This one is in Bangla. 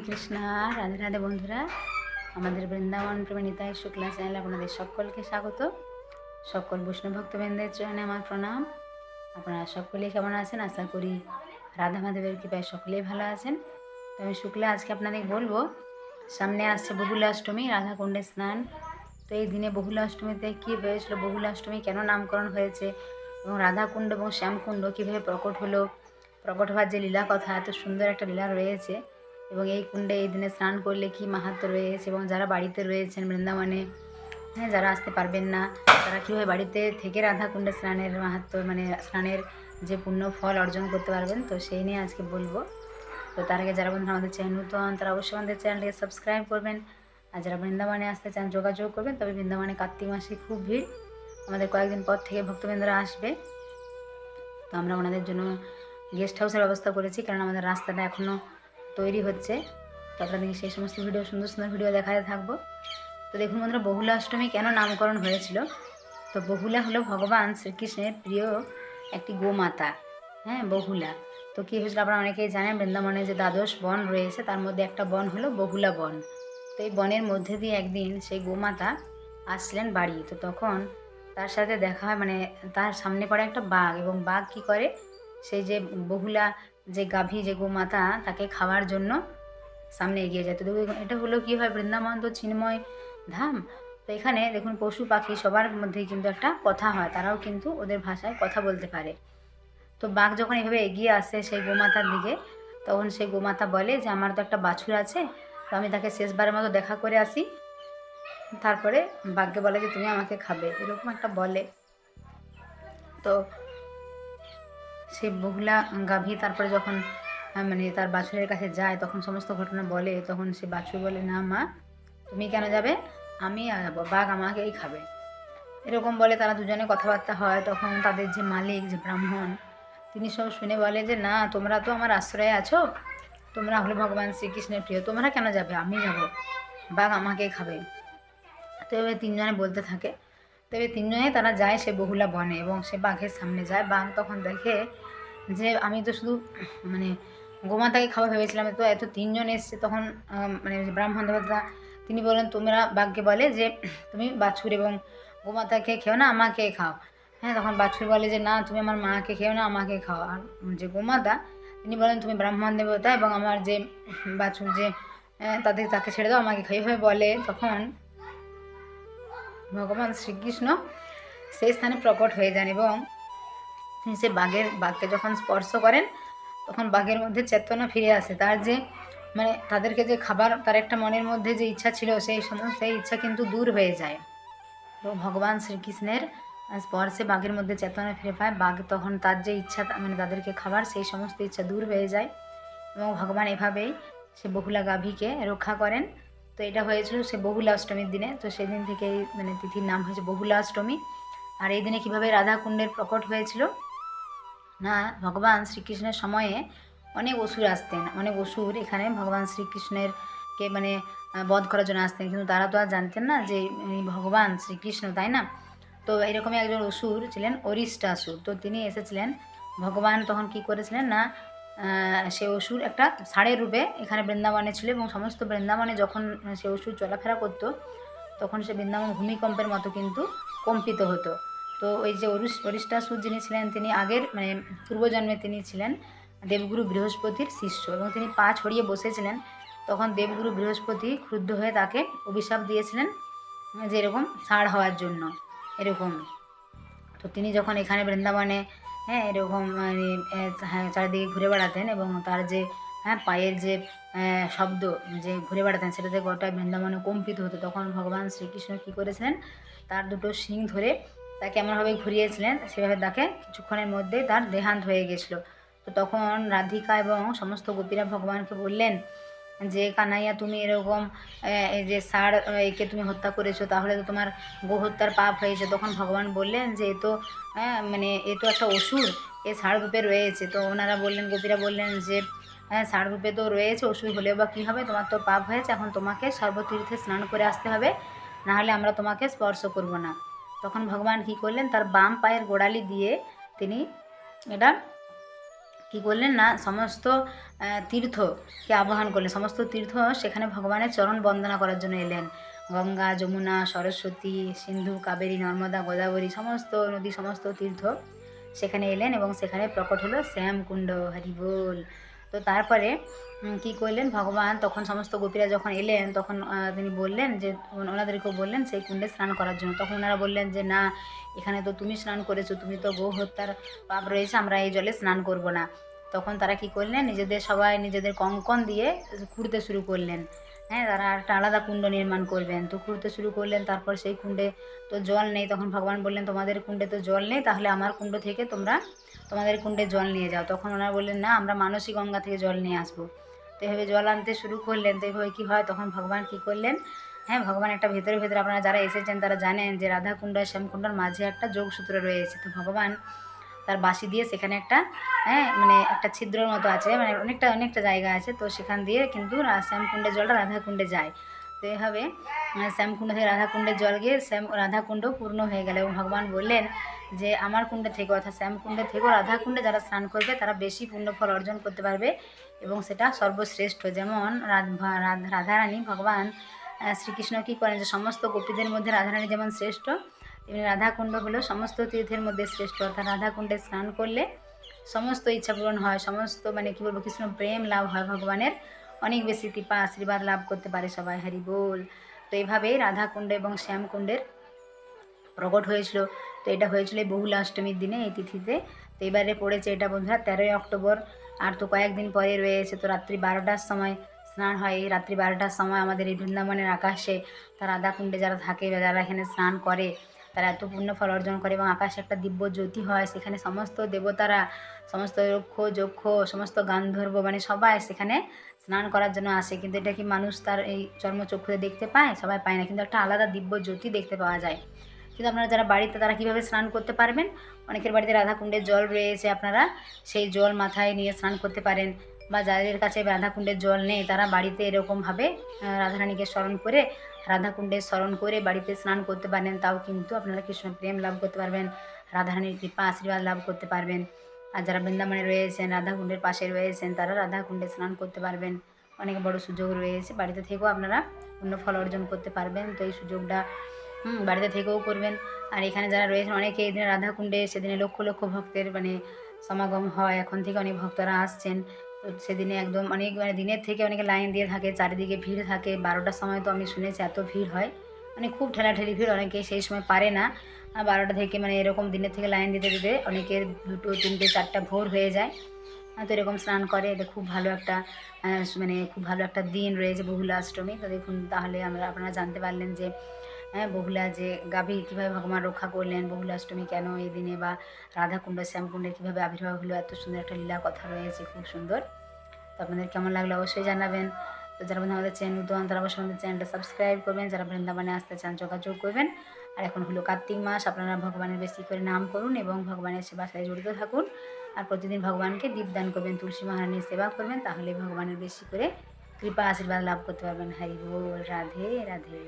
কৃষ্ণা, রাধে রাধে বন্ধুরা। আমাদের বৃন্দাবন প্রেমিতাই শুক্লা চ্যানেল আপনাদের সকলকে স্বাগত। সকল বৈষ্ণব ভক্তবৃন্দের চরণে আমার প্রণাম। আপনারা সকলেই কেমন আছেন? আশা করি রাধা মাধবের কৃপায় সকলেই ভালো আছেন। তো আমি শুক্লা, আজকে আপনাদের বলব, সামনে আসছে বহুলাষ্টমী, রাধাকুণ্ডে স্নান। তো এই দিনে বহুলাষ্টমীতে কী হয়েছিল? বহুলাষ্টমী কেন নামকরণ হয়েছে? এবং রাধাকুণ্ড এবং শ্যামকুণ্ড কীভাবে প্রকট হলো? প্রকট হওয়ার যে লীলা কথা এত সুন্দর একটা লীলা রয়েছে। এবং এই কুণ্ডে এই দিনে স্নান করলে কি মাহাত্ম রয়েছে এবং যারা বাড়িতে রয়েছেন বৃন্দাবনে হ্যাঁ যারা আসতে পারবেন না, তারা কীভাবে বাড়িতে থেকে রাধা কুণ্ডে স্নানের মাহাত্ম মানে স্নানের যে পুণ্য ফল অর্জন করতে পারবেন, তো সেই নিয়ে আজকে বলব। তো তার আগে যারা বন্ধুরা আমাদের চ্যানেল নতুন, তারা অবশ্যই আমাদের চ্যানেলটিকে সাবস্ক্রাইব করবেন। আর যারা বৃন্দাবনে আসতে চান, যোগাযোগ করবেন, তবে বৃন্দাবনে কার্তিক মাসে খুব ভিড়। আমাদের কয়েকদিন পর থেকে ভক্তবৃন্দরা আসবে। তো আমরা ওনাদের জন্য গেস্ট হাউসের ব্যবস্থা করেছি, কারণ আমাদের রাস্তাটা এখনও তৈরি হচ্ছে। তো আপনাদেরকে সেই সমস্ত ভিডিও সুন্দর সুন্দর ভিডিও দেখাতে থাকব। তো দেখুন বন্ধুরা, বহুলা অষ্টমী কেন নামকরণ হয়েছিল? তো বহুলা হলো ভগবান শ্রীকৃষ্ণের প্রিয় একটি গোমাতা হ্যাঁ বহুলা। তো কী হয়েছিল আপনারা অনেকেই জানেন, বৃন্দাবনে যে দ্বাদশ বন রয়েছে, তার মধ্যে একটা বন হলো বহুলা বন। তো এই বনের মধ্যে দিয়ে একদিন সেই গোমাতা আসলেন বাড়ি। তো তখন তার সাথে দেখা হয় মানে তার সামনে পড়ে একটা বাঘ এবং বাঘ কি করে? সেই যে বহুলা যে গাভী, যে গোমাতা, তাকে খাওয়ার জন্য সামনে এগিয়ে যায়। তো এটা হলো কি হয়? বৃন্দাবন তো চিন্ময় ধাম। তো এখানে দেখুন, পশু, পাখি সবার মধ্যেই কিন্তু একটা কথা হয়। তারাও কিন্তু ওদের ভাষায় কথা বলতে পারে। তো বাঘ যখন এভাবে এগিয়ে আসে সেই গোমাতার দিকে, তখন সেই গোমাতা বলে যে, আমার তো একটা বাছুর আছে, তো আমি তাকে শেষবারের মতো দেখা করে আসি। তারপরে বাঘকে বলে যে, তুমি আমাকে খাবে। এরকম একটা বলে। তো সে বহুলা গাভী তারপরে যখন মানে তার বাছুরের কাছে যায়, তখন সমস্ত ঘটনা বলে, তখন সে বাছুর বলে, না মা, তুমি কেন যাবে? আমি যাব বাঘ আমাকেই খাবে। এরকম বলে তারা দুজনে কথাবার্তা হয়। তখন তাদের যে মালিক, যে ব্রাহ্মণ, তিনি সব শুনে বলে যে, না, তোমরা তো আমার আশ্রয়ে আছো। তোমরা হলো ভগবান শ্রীকৃষ্ণের প্রিয়। তোমরা কেন যাবে? আমি যাব। বাঘ আমাকেই খাবে। তো এভাবে তিনজনে বলতে থাকে। তবে তিনজনে তারা যায় সে বহুলা বনে এবং সে বাঘের সামনে যায়। বাঘ তখন দেখে যে আমি তো শুধু মানে গোমাতাকে খাওয়া ভেবেছিলাম, তো এত তিনজন এসছে, তখন মানে ব্রাহ্মণ দেবতা তিনি বলেন তোমরা বাঘকে বলে যে, তুমি বাছুর এবং গোমাতাকে খেও না, আমাকে খাও। হ্যাঁ তখন বাছুর বলে যে, না, তুমি আমার মাকে খেও না, আমাকে খাও। আর যে গোমাতা, তিনি বলেন, তুমি ব্রাহ্মণ দেবতা এবং আমার যে বাছুর যে তাদের তাকে ছেড়ে দাও, আমাকে খাই। এভাবে বলে তখন ভগবান শ্রীকৃষ্ণ সেই স্থানে প্রকট হয়ে যান এবং সে বাঘের বাঘকে যখন স্পর্শ করেন, তখন বাঘের মধ্যে চেতনা ফিরে আসে। তার যে মানে তাদেরকে যে খাবার, তার একটা মনের মধ্যে যে ইচ্ছা ছিল, সেই সময় সেই ইচ্ছা কিন্তু দূর হয়ে যায়। তো ভগবান শ্রীকৃষ্ণের স্পর্শে বাঘের মধ্যে চেতনা ফিরে পায়। বাঘ তখন তার যে ইচ্ছা মানে তাদেরকে খাবার, সেই সমস্ত ইচ্ছা দূর হয়ে যায় এবং ভগবান এভাবেই সে বহুলা গাভীকে রক্ষা করেন। তো এটা হয়েছিল সে বহুলা অষ্টমীর দিনে। তো সেদিন থেকেই মানে তিথির নাম হয়েছে বহুলা অষ্টমী। আর এই দিনে কীভাবে রাধাকুণ্ডের প্রকট হয়েছিল না, ভগবান শ্রীকৃষ্ণের সময়ে অনেক অসুর আসতেন। অনেক অসুর এখানে ভগবান শ্রীকৃষ্ণের কে মানে বধ করার জন্য আসতেন। কিন্তু তারা তো আর জানতেন না যে ভগবান শ্রীকৃষ্ণ, তাই না? তো এরকমই একজন অসুর ছিলেন অরিষ্টাসুর তো তিনি এসেছিলেন, ভগবান তখন কি করেছিলেন না সে অসুর একটা ষাঁড়ের রূপে এখানে বৃন্দাবনে ছিল এবং সমস্ত বৃন্দাবনে যখন সে অসুর চলাফেরা করতো, তখন সে বৃন্দাবন ভূমিকম্পের মতো কিন্তু কম্পিত হতো। তো ওই যে অরিস অরিষ্টাসুর যিনি ছিলেন, তিনি আগের মানে পূর্বজন্মে তিনি ছিলেন দেবগুরু বৃহস্পতির শিষ্য এবং তিনি পা ছড়িয়ে বসেছিলেন। তখন দেবগুরু বৃহস্পতি ক্রুদ্ধ হয়ে তাকে অভিশাপ দিয়েছিলেন, যে এরকম ষাঁড় হওয়ার জন্য, এরকম। তো তিনি যখন এখানে বৃন্দাবনে হ্যাঁ এরকম মানে হ্যাঁ চারিদিকে ঘুরে বেড়াতেন এবং তার যে হ্যাঁ পায়ের যে শব্দ, যে ঘুরে বেড়াতেন, সেটাতে গোটা বৃন্দাবনে কম্পিত হতো, তখন ভগবান শ্রীকৃষ্ণ কী করেছিলেন, তার দুটো শিং ধরে তাকে এমনভাবে ঘুরিয়েছিলেন, সেভাবে তাকে কিছুক্ষণের মধ্যে তার দেহান্ত হয়ে গেছিল। তো তখন রাধিকা এবং সমস্ত গোপীরা ভগবানকে বললেন যে, কানাইয়া, তুমি এরকম যে ষাঁড় একে তুমি হত্যা করেছ, তাহলে তো তোমার গোহত্যার পাপ হয়েছে। তখন ভগবান বললেন যে, এ তো হ্যাঁ মানে এ তো একটা অসুর, এ ষাঁড় রূপে রয়েছে। তো ওনারা বললেন, গোপীরা বললেন যে হ্যাঁ ষাঁড় রূপে তো রয়েছে, অসুর হলেও বা কী হবে? তোমার তো পাপ হয়েছে, এখন তোমাকে সর্বতীর্থে স্নান করে আসতে হবে। নাহলে আমরা তোমাকে স্পর্শ করব না। তখন ভগবান কী করলেন? তার বাম পায়ের গোড়ালি দিয়ে তিনি এটা কী করলেন না, সমস্ত তীর্থকে আবাহন করলেন, সমস্ত তীর্থ সেখানে ভগবানের চরণ বন্দনা করার জন্য এলেন। গঙ্গা, যমুনা, সরস্বতী, সিন্ধু, কাবেরী, নর্মদা, গোদাবরী, সমস্ত নদী, সমস্ত তীর্থ সেখানে এলেন এবং সেখানে প্রকট হলো শ্যামকুণ্ড হরিবোল তো তারপরে কি করলেন? ভগবান তখন সমস্ত গোপীরা যখন এলেন, তখন তিনি বললেন যে ওনাদেরকেও বললেন সেই কুণ্ডে স্নান করার জন্য। তখন ওনারা বললেন যে, না, এখানে তো তুমি স্নান করেছ, তুমি তো গো হত্যার পাপ রয়েছে, আমরা এই জলে স্নান করব না। তখন তারা কি করলেন? নিজেদের সবাই নিজেদের কঙ্কন দিয়ে খুঁড়তে শুরু করলেন। হ্যাঁ তারা একটা আলাদা কুণ্ড নির্মাণ করবেন। তো খুঁড়তে শুরু করলেন, তারপর সেই কুণ্ডে তো জল নেই। তখন ভগবান বললেন, তোমাদের কুণ্ডে তো জল নেই, তাহলে আমার কুণ্ড থেকে তোমরা, তোমাদের কুণ্ডে জল নিয়ে যাও। তখন ওনারা বললেন, না, আমরা মানসী গঙ্গা থেকে জল নিয়ে আসব। তো এভাবে জল আনতে শুরু করলেন। তো এভাবে কী হয়? তখন ভগবান কী করলেন? হ্যাঁ ভগবান একটা ভেতরে ভেতরে আপনারা যারা এসেছেন, তারা জানেন যে রাধাকুণ্ড আর শ্যামকুণ্ডর মাঝে একটা যোগসূত্র রয়েছে। তো ভগবান তার বাঁশি দিয়ে সেখানে একটা হ্যাঁ মানে একটা ছিদ্রর মতো আছে মানে অনেকটা অনেকটা জায়গা আছে। তো সেখান দিয়ে কিন্তু শ্যামকুণ্ডের জলটা রাধাকুণ্ডে যায়। তো এভাবে শ্যামকুণ্ড থেকে রাধাকুণ্ডের জল গিয়ে শ্যাম, রাধাকুণ্ড পূর্ণ হয়ে গেল এবং ভগবান বললেন যে, আমার কুণ্ডে থেকে। অর্থাৎ শ্যামকুণ্ডে থেকেও রাধাকুণ্ডে যারা স্নান করবে, তারা বেশি পুণ্যফল অর্জন করতে পারবে এবং সেটা সর্বশ্রেষ্ঠ। যেমন রাধা রাধা- রাধারানী ভগবান শ্রীকৃষ্ণ কী করেন যে, সমস্ত গোপীদের মধ্যে রাধারানী যেমন শ্রেষ্ঠ তেমনি রাধাকুণ্ড হলো সমস্ত তীর্থের মধ্যে শ্রেষ্ঠ। অর্থাৎ রাধাকুণ্ডে স্নান করলে সমস্ত ইচ্ছা পূরণ হয়, সমস্ত মানে কী বলব, কৃষ্ণ প্রেম লাভ হয় ভগবানের। অনেক বেশি কৃপা, আশীর্বাদ লাভ করতে পারে সবাই, হরি বল। তো এইভাবেই রাধাকুণ্ড এবং শ্যামকুণ্ডের প্রকট হয়েছিল। তো এটা হয়েছিল বহুলা অষ্টমীর দিনে এই তিথিতে। তো এবারে পড়েছে এটা বন্ধুরা, তেরোই অক্টোবর। আর তো কয়েকদিন পরে রয়েছে তো রাত্রি বারোটার সময় স্নান হয়। এই রাত্রি বারোটার সময় আমাদের এই বৃন্দাবনের আকাশে তার রাধাকুণ্ডে যারা থাকে বা যারা এখানে স্নান করে তারা এত পুণ্য ফল অর্জন করে এবং আকাশে একটা দিব্য জ্যোতি হয়, সেখানে সমস্ত দেবতারা, সমস্ত রক্ষ, যক্ষ, সমস্ত গান্ধর্ব মানে সবাই সেখানে স্নান করার জন্য আসে। কিন্তু এটা কি মানুষ তার এই চর্মচক্ষুতে দেখতে পায়? সবাই পায় না। কিন্তু একটা আলাদা দিব্য জ্যোতি দেখতে পাওয়া যায়। কিন্তু আপনারা যারা বাড়িতে তারা কীভাবে স্নান করতে পারবেন? অনেকের বাড়িতে রাধাকুণ্ডের জল রয়েছে, আপনারা সেই জল মাথায় নিয়ে স্নান করতে পারেন। বা যাদের কাছে রাধাকুণ্ডের জল নেই, তারা বাড়িতে এরকমভাবে রাধারানীকে স্মরণ করে, রাধাকুণ্ডে স্মরণ করে বাড়িতে স্নান করতে পারেন, তাও কিন্তু আপনারা কৃষ্ণ প্রেম লাভ করতে পারবেন, রাধারানীর কৃপা আশীর্বাদ লাভ করতে পারবেন। আর যারা বৃন্দাবনে রয়েছেন, রাধাকুণ্ডের পাশে রয়েছেন, তারা রাধাকুণ্ডে স্নান করতে পারবেন। অনেক বড় সুযোগ রয়েছে, বাড়িতে থেকেও আপনারা অন্য ফল অর্জন করতে পারবেন, তো এই সুযোগটা বাড়িতে থেকেও করবেন। আর এখানে যারা রয়েছেন, অনেকে এই দিনে রাধাকুণ্ডে, সেদিনে লক্ষ লক্ষ ভক্তের মানে সমাগম হয়, এখন থেকে অনেক ভক্তরা আসছেন। তো সেদিনে একদম অনেক মানে দিনের থেকে অনেকে লাইন দিয়ে থাকে, চারিদিকে ভিড় থাকে। বারোটার সময় তো আমি শুনেছি এত ভিড় হয়। মানে খুব ঠেলাঠেলি ভিড়, অনেকে সেই সময় পারে না। বারোটা থেকে মানে এরকম দিনের থেকে লাইন দিতে দিতে অনেকের দুটো, তিনটে, চারটা ভোর হয়ে যায়। তো এরকম স্নান করে। এটা খুব ভালো একটা মানে খুব ভালো একটা দিন রয়েছে বহুলা অষ্টমী তো দেখুন, তাহলে আমরা, আপনারা জানতে পারলেন যে হ্যাঁ বহুলা যে গাভী কীভাবে ভগবান রক্ষা করলেন বহুলা অষ্টমী কেন এই দিনে বা রাধাকুণ্ড, শ্যামকুণ্ডে কীভাবে আবির্ভাব হলো, এত সুন্দর একটা লীলা কথা রয়েছে, খুব সুন্দর। তো আপনাদের কেমন লাগল অবশ্যই জানাবেন। তো যারা বন্ধু আমাদের চ্যানেল নতুন, তারা অবশ্যই আমাদের চ্যানেলটা সাবস্ক্রাইব করবেন। যারা বৃন্দাবনে আসতে চান, যোগাযোগ করবেন। আর এখন হলো কার্তিক মাস, আপনারা ভগবানের বেশি করে নাম করুন এবং ভগবানের সেবার সাথে জড়িত থাকুন। আর প্রতিদিন ভগবানকে দীপদান করবেন, তুলসী মহারানীর সেবা করবেন, তাহলে ভগবানের বেশি করে কৃপা, আশীর্বাদ লাভ করতে পারবেন। হরি বল, রাধে রাধে।